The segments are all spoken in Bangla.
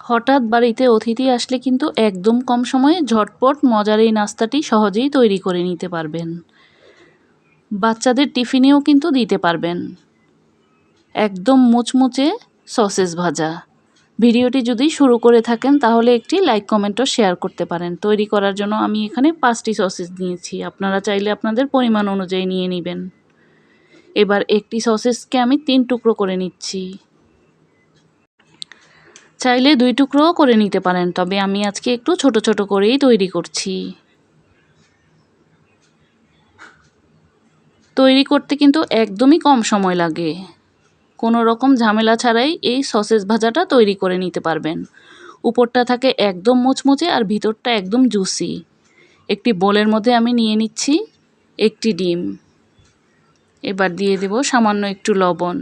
হঠাৎ বাড়িতে অতিথি আসলে কিন্তু একদম কম সময়ে ঝটপট মজার এই নাস্তাটি সহজেই তৈরি করে নিতে পারবেন। বাচ্চাদের টিফিনেও কিন্তু দিতে পারবেন। একদম মুচমুচে সসেস ভাজা। ভিডিওটি যদি শুরু করে থাকেন তাহলে একটি লাইক কমেন্টও শেয়ার করতে পারেন। তৈরি করার জন্য আমি এখানে পাঁচটি সসেস নিয়েছি। আপনারা চাইলে আপনাদের পরিমাণ অনুযায়ী নিয়ে নেবেন। এবার একটি সসেসকে আমি তিন টুকরো করে নিচ্ছি। চাইলে দুই টুকরোও করে নিতে পারেন, তবে আমি আজকে একটু ছোট ছোট করেই তৈরি করছি। তৈরি করতে কিন্তু একদমই কম সময় লাগে। কোনো রকম ঝামেলা ছাড়াই এই সসেস ভাজাটা তৈরি করে নিতে পারবেন। উপরটা থাকে একদম মুচমুচে আর ভিতরটা একদম জুসি। একটি বোলের মধ্যে আমি নিয়ে নিচ্ছি একটি ডিম। এবার দিয়ে দেব সামান্য একটু লবণ।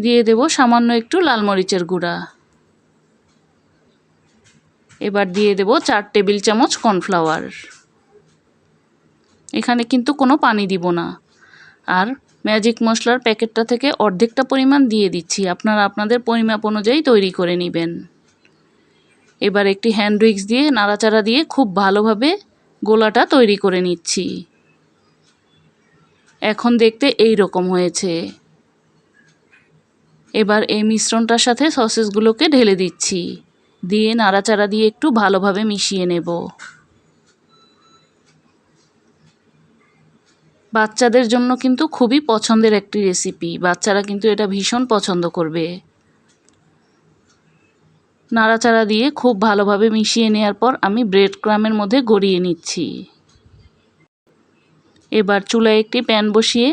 দিয়ে দেব সামান্য একটু লাল মরিচের গুঁড়া। এবার দিয়ে দেব চার টেবিল চামচ কর্নফ্লাওয়ার। এখানে কিন্তু কোনো পানি দিব না। আর ম্যাজিক মশলার প্যাকেটটা থেকে অর্ধেকটা পরিমাণ দিয়ে দিচ্ছি। আপনারা আপনাদের পরিমাপ অনুযায়ী তৈরি করে নেবেন। এবার একটি হ্যান্ড উইক্স দিয়ে নাড়াচাড়া দিয়ে খুব ভালোভাবে গোলাটা তৈরি করে নিচ্ছি। এখন দেখতে এই রকম হয়েছে। এবার এই মিশ্রণটার সাথে সসেসগুলোকে ঢেলে দিচ্ছি। দিয়ে নাড়াচাড়া দিয়ে একটু ভালোভাবে মিশিয়ে নেব। বাচ্চাদের জন্য কিন্তু খুবই পছন্দের একটি রেসিপি। বাচ্চারা কিন্তু এটা ভীষণ পছন্দ করবে। নাড়াচাড়া দিয়ে খুব ভালোভাবে মিশিয়ে নেওয়ার পর আমি ব্রেড ক্রামের মধ্যে গড়িয়ে নিচ্ছি। এবার চুলায় একটি প্যান বসিয়ে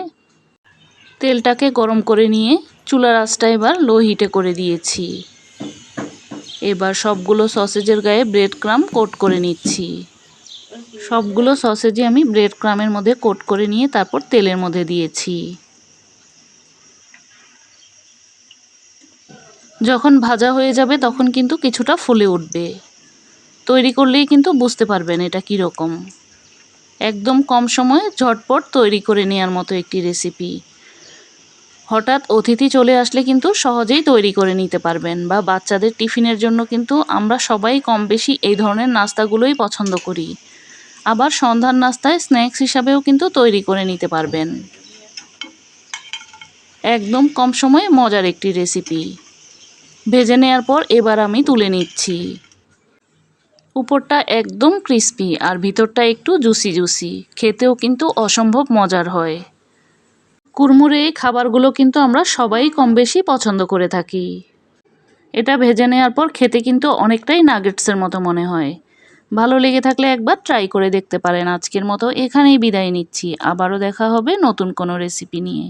তেলটাকে গরম করে নিয়ে চুলার আঁচটা এবার লো হিটে করে দিয়েছি। এবার সবগুলো সসেজের গায়ে ব্রেড ক্রাম কোট করে নিচ্ছি। সবগুলো সসেজই আমি ব্রেড ক্রামের মধ্যে কোট করে নিয়ে তারপর তেলের মধ্যে দিয়েছি। যখন ভাজা হয়ে যাবে তখন কিন্তু কিছুটা ফুলে উঠবে। তৈরি করলেই কিন্তু বুঝতে পারবেন এটা কীরকম। একদম কম সময়ে ঝটপট তৈরি করে নেওয়ার মতো একটি রেসিপি হঠাৎ অতিথি চলে আসলে কিন্তু সহজেই তৈরি করে নিতে পারবেন বা বাচ্চাদের টিফিনের জন্য কিন্তু আমরা সবাই কম বেশি এই ধরনের নাস্তাগুলোই পছন্দ করি। আবার সন্ধ্যার নাস্তায় স্ন্যাক্স হিসাবেও কিন্তু তৈরি করে নিতে পারবেন। একদম কম সময়ে মজার একটি রেসিপি। ভেজে নেওয়ার পর এবার আমি তুলে নিচ্ছি। উপরটা একদম ক্রিস্পি আর ভিতরটা একটু জুসি জুসি, খেতেও কিন্তু অসম্ভব মজার হয়। কুরমুরে এই খাবারগুলো কিন্তু আমরা সবাই কম বেশি পছন্দ করে থাকি। এটা ভেজে নেওয়ার পর খেতে কিন্তু অনেকটাই নাগেটসের মতো মনে হয়। ভালো লেগে থাকলে একবার ট্রাই করে দেখতে পারেন। আজকের মতো এখানেই বিদায় নিচ্ছি। আবারও দেখা হবে নতুন কোনো রেসিপি নিয়ে।